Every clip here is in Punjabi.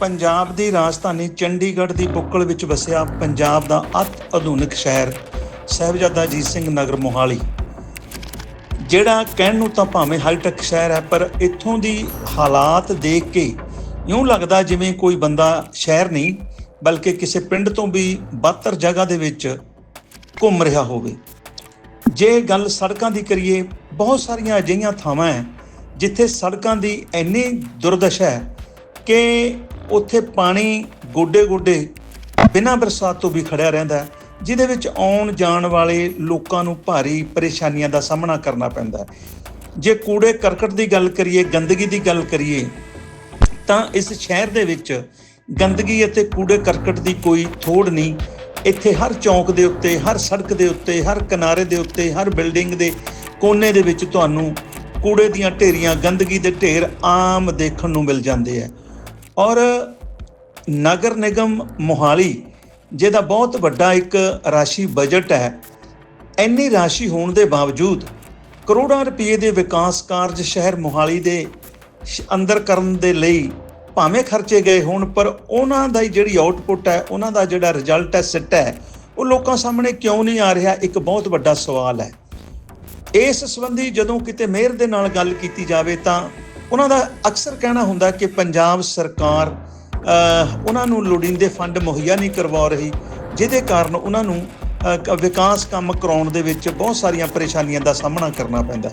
ਪੰਜਾਬ ਦੀ ਰਾਜਧਾਨੀ ਚੰਡੀਗੜ੍ਹ ਦੀ ਬੁੱਕਲ ਵਿੱਚ ਵਸਿਆ ਪੰਜਾਬ ਦਾ ਅਤ ਆਧੁਨਿਕ ਸ਼ਹਿਰ, ਸਾਹਿਬਜ਼ਾਦਾ ਅਜੀਤ ਸਿੰਘ ਨਗਰ ਮੋਹਾਲੀ। ਜਿਹੜਾ ਕਹਿਣ ਨੂੰ ਤਾਂ ਭਾਵੇਂ ਹਾਈਟੈਕ ਸ਼ਹਿਰ ਹੈ, ਪਰ ਇੱਥੋਂ ਦੀ ਹਾਲਾਤ ਦੇਖ ਕੇ ਇਉਂ ਲੱਗਦਾ ਜਿਵੇਂ ਕੋਈ ਬੰਦਾ ਸ਼ਹਿਰ ਨਹੀਂ, ਬਲਕਿ ਕਿਸੇ ਪਿੰਡ ਤੋਂ ਵੀ ਬਦਤਰ ਜਗ੍ਹਾ ਦੇ ਵਿੱਚ ਘੁੰਮ ਰਿਹਾ ਹੋਵੇ। ਜੇ ਗੱਲ ਸੜਕਾਂ ਦੀ ਕਰੀਏ, ਬਹੁਤ ਸਾਰੀਆਂ ਅਜਿਹੀਆਂ ਥਾਵਾਂ ਹੈ, ਜਿੱਥੇ ਸੜਕਾਂ ਦੀ ਇੰਨੀ ਦੁਰਦਸ਼ਾ ਹੈ ਕਿ ਉੱਥੇ ਪਾਣੀ ਗੋਡੇ-ਗੋਡੇ ਬਿਨਾਂ ਬਰਸਾਤ ਤੋਂ ਵੀ ਖੜਿਆ ਰਹਿੰਦਾ ਹੈ, ਜਿਹਦੇ ਵਿੱਚ ਆਉਣ ਜਾਣ ਵਾਲੇ ਲੋਕਾਂ ਨੂੰ ਭਾਰੀ ਪਰੇਸ਼ਾਨੀਆਂ ਦਾ ਸਾਹਮਣਾ ਕਰਨਾ ਪੈਂਦਾ ਹੈ। ਜੇ ਕੂੜੇ ਕਰਕਟ ਦੀ ਗੱਲ ਕਰੀਏ, ਗੰਦਗੀ ਦੀ ਗੱਲ ਕਰੀਏ, ਤਾਂ ਇਸ ਸ਼ਹਿਰ ਦੇ ਵਿੱਚ ਗੰਦਗੀ ਅਤੇ ਕੂੜੇ ਕਰਕਟ ਦੀ ਕੋਈ ਥੋੜ ਨਹੀਂ। ਇੱਥੇ ਹਰ ਚੌਂਕ ਦੇ ਉੱਤੇ, ਹਰ ਸੜਕ ਦੇ ਉੱਤੇ, ਹਰ ਕਿਨਾਰੇ ਦੇ ਉੱਤੇ, ਹਰ ਬਿਲਡਿੰਗ ਦੇ ਕੋਨੇ ਦੇ ਵਿੱਚ ਤੁਹਾਨੂੰ ਕੂੜੇ ਦੀਆਂ ਢੇਰੀਆਂ, ਗੰਦਗੀ ਦੇ ਢੇਰ ਆਮ ਦੇਖਣ ਨੂੰ ਮਿਲ ਜਾਂਦੇ ਆ ਔਰ ਨਗਰ ਨਿਗਮ ਮੋਹਾਲੀ, ਜਿਹਦਾ ਬਹੁਤ ਵੱਡਾ ਇੱਕ ਰਾਸ਼ੀ ਬਜਟ ਹੈ, ਇੰਨੀ ਰਾਸ਼ੀ ਹੋਣ ਦੇ ਬਾਵਜੂਦ ਕਰੋੜਾਂ ਰੁਪਏ ਦੇ ਵਿਕਾਸ ਕਾਰਜ ਸ਼ਹਿਰ ਮੋਹਾਲੀ ਦੇ ਅੰਦਰ ਕਰਨ ਦੇ ਲਈ ਭਾਵੇਂ ਖਰਚੇ ਗਏ ਹੋਣ, ਪਰ ਉਹਨਾਂ ਦਾ ਜਿਹੜੀ ਆਊਟਪੁੱਟ ਹੈ, ਉਹਨਾਂ ਦਾ ਜਿਹੜਾ ਰਿਜ਼ਲਟ ਹੈ ਸਿੱਟ ਹੈ, ਉਹ ਲੋਕਾਂ ਸਾਹਮਣੇ ਕਿਉਂ ਨਹੀਂ ਆ ਰਿਹਾ, ਇੱਕ ਬਹੁਤ ਵੱਡਾ ਸਵਾਲ ਹੈ। ਇਸ ਸੰਬੰਧੀ ਜਦੋਂ ਕਿਤੇ ਮੇਅਰ ਦੇ ਨਾਲ ਗੱਲ ਕੀਤੀ ਜਾਵੇ ਤਾਂ ਉਹਨਾਂ ਦਾ ਅਕਸਰ ਕਹਿਣਾ ਹੁੰਦਾ ਕਿ ਪੰਜਾਬ ਸਰਕਾਰ ਉਹਨਾਂ ਨੂੰ ਲੋੜੀਂਦੇ ਫੰਡ ਮੁਹੱਈਆ ਨਹੀਂ ਕਰਵਾ ਰਹੀ, ਜਿਹਦੇ ਕਾਰਨ ਉਹਨਾਂ ਨੂੰ ਵਿਕਾਸ ਕੰਮ ਕਰਾਉਣ ਦੇ ਵਿੱਚ ਬਹੁਤ ਸਾਰੀਆਂ ਪਰੇਸ਼ਾਨੀਆਂ ਦਾ ਸਾਹਮਣਾ ਕਰਨਾ ਪੈਂਦਾ।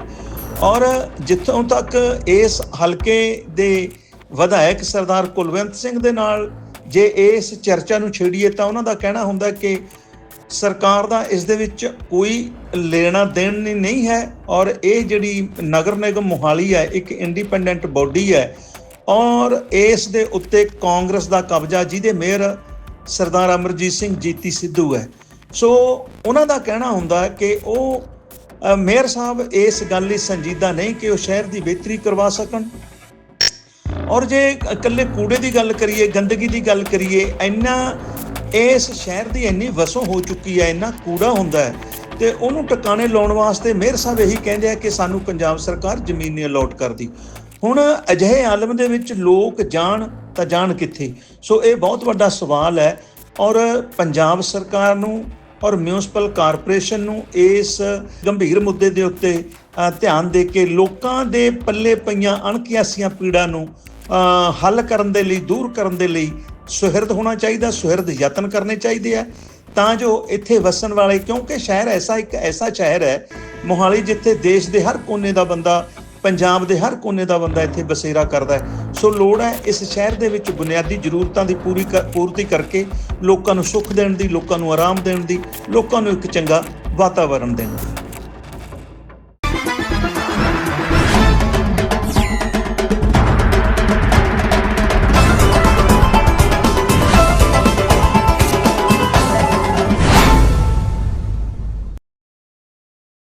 ਔਰ ਜਿੱਥੋਂ ਤੱਕ ਇਸ ਹਲਕੇ ਦੇ ਵਿਧਾਇਕ ਸਰਦਾਰ ਕੁਲਵੰਤ ਸਿੰਘ ਦੇ ਨਾਲ ਜੇ ਇਸ ਚਰਚਾ ਨੂੰ ਛੇੜੀਏ ਤਾਂ ਉਹਨਾਂ ਦਾ ਕਹਿਣਾ ਹੁੰਦਾ ਕਿ ਸਰਕਾਰ ਦਾ ਇਸ ਦੇ ਵਿੱਚ ਕੋਈ ਲੈਣਾ ਦੇਣ ਨਹੀਂ- ਹੈ ਔਰ ਇਹ ਜਿਹੜੀ ਨਗਰ ਨਿਗਮ ਮੋਹਾਲੀ ਹੈ, ਇੱਕ ਇੰਡੀਪੈਂਡੈਂਟ ਬਾਡੀ ਹੈ ਔਰ ਇਸ ਦੇ ਉੱਤੇ ਕਾਂਗਰਸ ਦਾ ਕਬਜ਼ਾ ਜਿਹਦੇ ਮੇਅਰ ਸਰਦਾਰ ਅਮਰਜੀਤ ਸਿੰਘ ਜੀਤੀ ਸਿੱਧੂ ਹੈ। ਸੋ ਉਹਨਾਂ ਦਾ ਕਹਿਣਾ ਹੁੰਦਾ ਕਿ ਉਹ ਮੇਅਰ ਸਾਹਿਬ ਇਸ ਗੱਲ ਲਈ ਸੰਜੀਦਾ ਨਹੀਂ ਕਿ ਉਹ ਸ਼ਹਿਰ ਦੀ ਬਿਹਤਰੀ ਕਰਵਾ ਸਕਣ। ਔਰ ਜੇ ਇਕੱਲੇ ਕੂੜੇ ਦੀ ਗੱਲ ਕਰੀਏ, ਗੰਦਗੀ ਦੀ ਗੱਲ ਕਰੀਏ, ਇੰਨਾ ਇਸ ਸ਼ਹਿਰ ਦੀ ਇੰਨੀ ਵਸੋਂ ਹੋ ਚੁੱਕੀ ਹੈ, ਇੰਨਾ ਕੂੜਾ ਹੁੰਦਾ ਹੈ ਤੇ ਉਹਨੂੰ ਟਿਕਾਣੇ ਲਾਉਣ ਵਾਸਤੇ ਮੇਅਰ ਸਾਹਿਬ ਇਹੀ ਕਹਿੰਦੇ ਆ ਕਿ ਸਾਨੂੰ ਪੰਜਾਬ ਸਰਕਾਰ ਜ਼ਮੀਨ ਨਹੀਂ ਅਲਾਟ ਕਰਦੀ। ਹੁਣ ਅਜਿਹੇ ਆਲਮ ਦੇ ਵਿੱਚ ਲੋਕ ਜਾਣ ਤਾਂ ਜਾਣ ਕਿੱਥੇ? ਸੋ ਇਹ ਬਹੁਤ ਵੱਡਾ ਸਵਾਲ ਹੈ ਔਰ ਪੰਜਾਬ ਸਰਕਾਰ ਨੂੰ ਔਰ ਮਿਊਨਿਸਪਲ ਕਾਰਪੋਰੇਸ਼ਨ ਨੂੰ ਇਸ ਗੰਭੀਰ ਮੁੱਦੇ ਦੇ ਉੱਤੇ ਧਿਆਨ ਦੇ ਕੇ ਲੋਕਾਂ ਦੇ ਪੱਲੇ ਪਈਆਂ ਅਣਕਿਆਸੀਆਂ ਪੀੜਾਂ ਨੂੰ ਹੱਲ ਕਰਨ ਦੇ ਲਈ, ਦੂਰ ਕਰਨ ਦੇ ਲਈ ਸੁਹਿਰਦ ਹੋਣਾ ਚਾਹੀਦਾ, ਸੁਹਿਰਦ ਯਤਨ ਕਰਨੇ ਚਾਹੀਦੇ ਆ। ਤਾਂ ਜੋ ਇੱਥੇ ਵਸਣ ਵਾਲੇ, ਕਿਉਂਕਿ ਸ਼ਹਿਰ ਐਸਾ ਇੱਕ ਐਸਾ ਸ਼ਹਿਰ ਹੈ, ਮੋਹਾਲੀ ਜਿੱਥੇ ਦੇਸ਼ ਦੇ ਹਰ ਕੋਨੇ ਦਾ ਬੰਦਾ, ਪੰਜਾਬ ਦੇ ਹਰ ਕੋਨੇ ਦਾ ਬੰਦਾ ਇੱਥੇ ਬਸੇਰਾ ਕਰਦਾ ਹੈ। ਸੋ ਲੋੜ ਹੈ ਇਸ ਸ਼ਹਿਰ ਦੇ ਵਿੱਚ ਬੁਨਿਆਦੀ ਜ਼ਰੂਰਤਾਂ ਦੀ ਪੂਰੀ ਕਰ- ਪੂਰਤੀ ਕਰਕੇ ਲੋਕਾਂ ਨੂੰ ਸੁੱਖ ਦੇਣ ਦੀ, ਲੋਕਾਂ ਨੂੰ ਆਰਾਮ ਦੇਣ ਦੀ, ਲੋਕਾਂ ਨੂੰ ਇੱਕ ਚੰਗਾ ਵਾਤਾਵਰਣ ਦੇਣ ਦੀ।